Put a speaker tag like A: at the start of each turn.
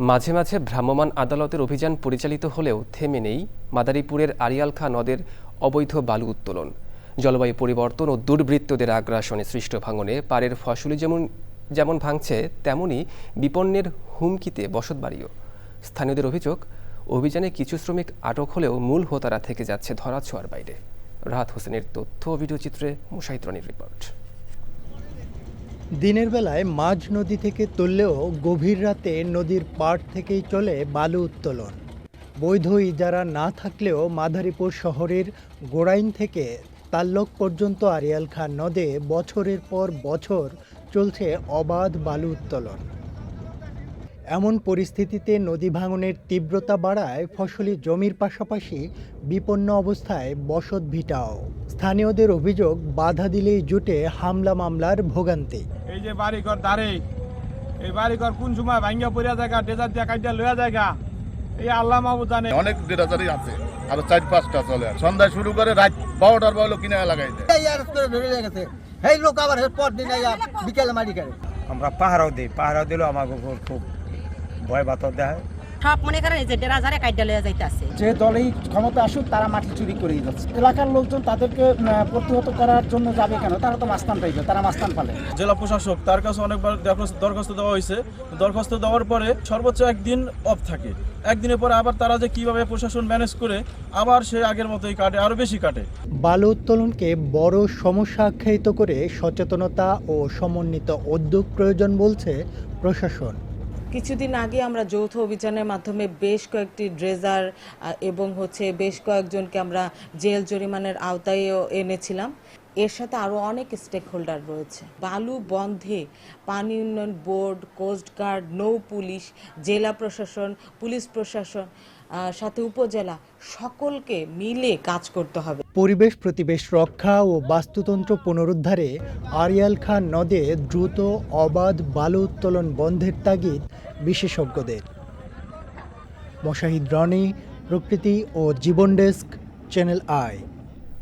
A: মাঝে মাঝে ভ্রাম্যমাণ আদালতের অভিযান পরিচালিত হলেও থেমে নেই মাদারীপুরের আড়িয়ালখা নদের অবৈধ বালু উত্তোলন। জলবায়ু পরিবর্তন ও দুর্বৃত্তদের আগ্রাসনে সৃষ্ট ভাঙনে পাড়ের ফসলি যেমন যেমন ভাঙছে, তেমনি বিপন্নের হুমকিতে বসতবাড়িও স্থানীয়দের অভিযোগ, অভিযানে কিছু শ্রমিক আটক হলেও মূল হোতারা থেকে যাচ্ছে ধরাছোঁয়ার বাইরে। রাহাত হোসেনের তথ্য ও ভিডিওচিত্রে মুশাহিদ রনির রিপোর্ট।
B: দিনের বেলায় মাঝ নদী থেকে তুললেও গভীর রাতে নদীর পাড় থেকেই চলে বালু উত্তোলন। বৈধ ইজারা না থাকলেও মাদারীপুর শহরের গোড়াইন থেকে তাল্লক পর্যন্ত আরিয়াল খান নদে বছরের পর বছর চলছে অবাধ বালু উত্তোলন। এমন পরিস্থিতিতে নদী ভাঙনের তীব্রতা বাড়ায় ফসলি জমির পাশাপাশি বিপন্ন অবস্থায় বসত ভিটাও। স্থানীয়দের অভিযোগ বাধা দিলেই জুটে হামলা মামলার ভোগান্তি।
C: এই যে বাড়িঘর দাঁড়ে এই বাড়িঘর কোন সময় ভাঙ্গা পড়িয়া জায়গা ডেজার দিয়া কাটিয়া লইয়া জায়গা এই আল্লাহ মাহবুদ জানে।
D: অনেক ডেটাচারি আছে আরও চার পাঁচটা চলে সন্ধ্যায় শুরু করে রাত বারোটার বলো কিনে লাগাই দেয়।
E: এই ধরে লেগে গেছে। এই লোক আবার পর দিন বিকেলে মারি করে
F: আমরা পাহারাও দিই পাহারাও দিলেও আমার উপর খুব ভয় বাতর দেয়।
G: সব মনে করেন যে দেড় হাজারে কাইডা লইয়া যাইতাছে।
H: যে দলেই ক্ষমতা আসুক তারা মাটি চুরি করেই যাচ্ছে। এলাকার লোকজন তাদেরকে প্রতিহত করার জন্য যাবে কেন? তারা তো মাস্তান পাইবে তারা মাস্তান পালে।
C: জেলা প্রশাসক তার কাছে অনেকবার দরখাস্ত- দরখাস্ত দেওয়া হয়েছে। দরখাস্ত দেওয়ার পরে সর্বোচ্চ একদিন অফ থাকে। একদিনের পরে আবার তারা যে কীভাবে প্রশাসন ম্যানেজ করে আবার সে আগের মতোই কাটে আরও বেশি কাটে।
B: বালু উত্তোলনকে বড় সমস্যা আখ্যায়িত করে সচেতনতা ও সমন্বিত উদ্যোগ প্রয়োজন বলছে প্রশাসন।
I: কিছুদিন আগে আমরা যৌথ অভিযানের মাধ্যমে বেশ কয়েকটি ড্রেজার এবং হচ্ছে বেশ কয়েকজনকে আমরা জেল জরিমানের আওতায়ও এনেছিলাম। এর সাথে আরও অনেক স্টেক হোল্ডার রয়েছে। বালু বন্ধে পানি উন্নয়ন বোর্ড কোস্টগার্ড নৌ পুলিশ, জেলা প্রশাসন, পুলিশ প্রশাসন সাথে উপজেলা সকলকে মিলে কাজ করতে হবে।
B: পরিবেশ প্রতিবেশ রক্ষা ও বাস্তুতন্ত্র পুনরুদ্ধারে আরিয়াল খান নদে দ্রুত অবাধ বালু উত্তোলন বন্ধের তাগিদ বিশেষজ্ঞদের। মশাহিদ রনি, প্রকৃতি ও জীবন ডেস্ক চ্যানেল আই